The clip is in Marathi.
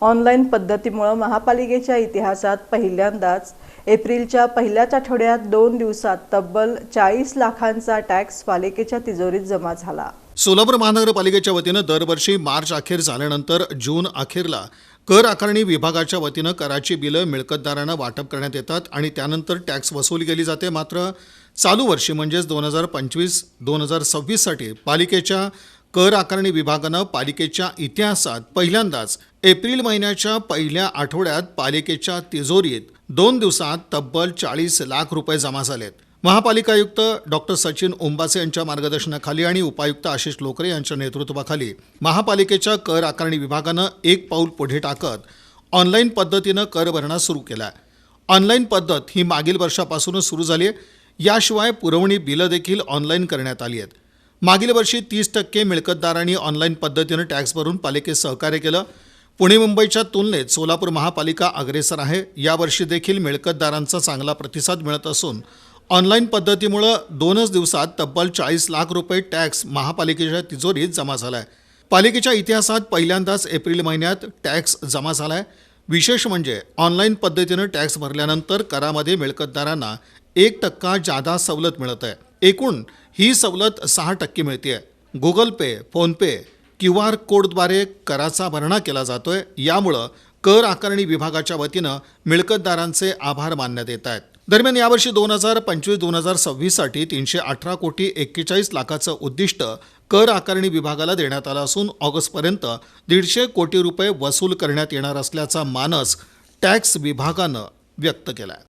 ऑनलाईन पद्धतीमुळं महापालिकेच्या इतिहासात पहिल्यांदाच एप्रिलच्या पहिल्याच आठवड्यात दोन दिवसात तब्बल चाळीस लाखांचा टॅक्स पालिकेच्या तिजोरीत जमा झाला. सोलापूर महानगरपालिकेच्या वतीनं दरवर्षी मार्च अखेर झाल्यानंतर जून अखेरला कर आकारणी विभागाच्या वतीनं कराची बिलं मिळकतदारांना वाटप करण्यात येतात आणि त्यानंतर टॅक्स वसूल केली जाते. मात्र चालू वर्षी म्हणजेच दोन हजार पंचवीस दोन हजार सव्वीससाठी पालिकेच्या कर आकारणी विभागानं पालिकेच्या इतिहासात पहिल्यांदाच एप्रिल महिन्याच्या पहिल्या आठवड्यात पालिकेच्या तिजोरीत दोन दिवसात तब्बल चाळीस लाख रुपये जमा झालेत. महापालिका आयुक्त डॉक्टर सचिन ओंबासे यांच्या मार्गदर्शनाखाली आणि उपायुक्त आशिष लोकरे यांच्या नेतृत्वाखाली महापालिकेच्या कर आकारणी विभागानं एक पाऊल पुढे टाकत ऑनलाईन पद्धतीनं कर भरणा सुरू केला. ऑनलाईन पद्धत ही मागील वर्षापासूनच सुरू झाली आहे. याशिवाय पुरवणी बिलं देखील ऑनलाईन करण्यात आली आहेत. मागील वर्षी तीस टक्के मिळकतदारांनी ऑनलाईन पद्धतीनं टॅक्स भरून पालिकेस सहकार्य केलं. पुणे मुंबईच्या तुलनेत सोलापूर महापालिका अग्रेसर आहे. यावर्षी देखील मिळकतदारांचा चांगला प्रतिसाद मिळत असून ऑनलाईन पद्धतीमुळं दोनच दिवसात तब्बल चाळीस लाख रुपये टॅक्स महापालिकेच्या तिजोरीत जमा झाला आहे पालिकेच्या इतिहासात पहिल्यांदाच एप्रिल महिन्यात टॅक्स जमा झाला आहे विशेष म्हणजे ऑनलाईन पद्धतीनं टॅक्स भरल्यानंतर करामध्ये मिळकतदारांना एक टक्का जादा सवलत मिळत आहे. एकूण ही सवलत सहा टक्के मिळते आहे Google Pay PhonePe Q R कोडद्वारे कराचा भरणा केला जातोय. यामुळं कर आकारणी विभागाच्या वतीनं मिळकतदारांचे आभार मानण्यात येत आहेत. दरम्यान यावर्षी दोन हजार पंचवीस दोन हजार सव्वीससाठी तीनशे अठरा कोटी एक्केचाळीस लाखाचं उद्दिष्ट कर आकारणी विभागाला देण्यात आलं असून ऑगस्टपर्यंत दीडशे कोटी रुपये वसूल करण्यात येणार असल्याचा मानस टॅक्स विभागानं व्यक्त केला आहे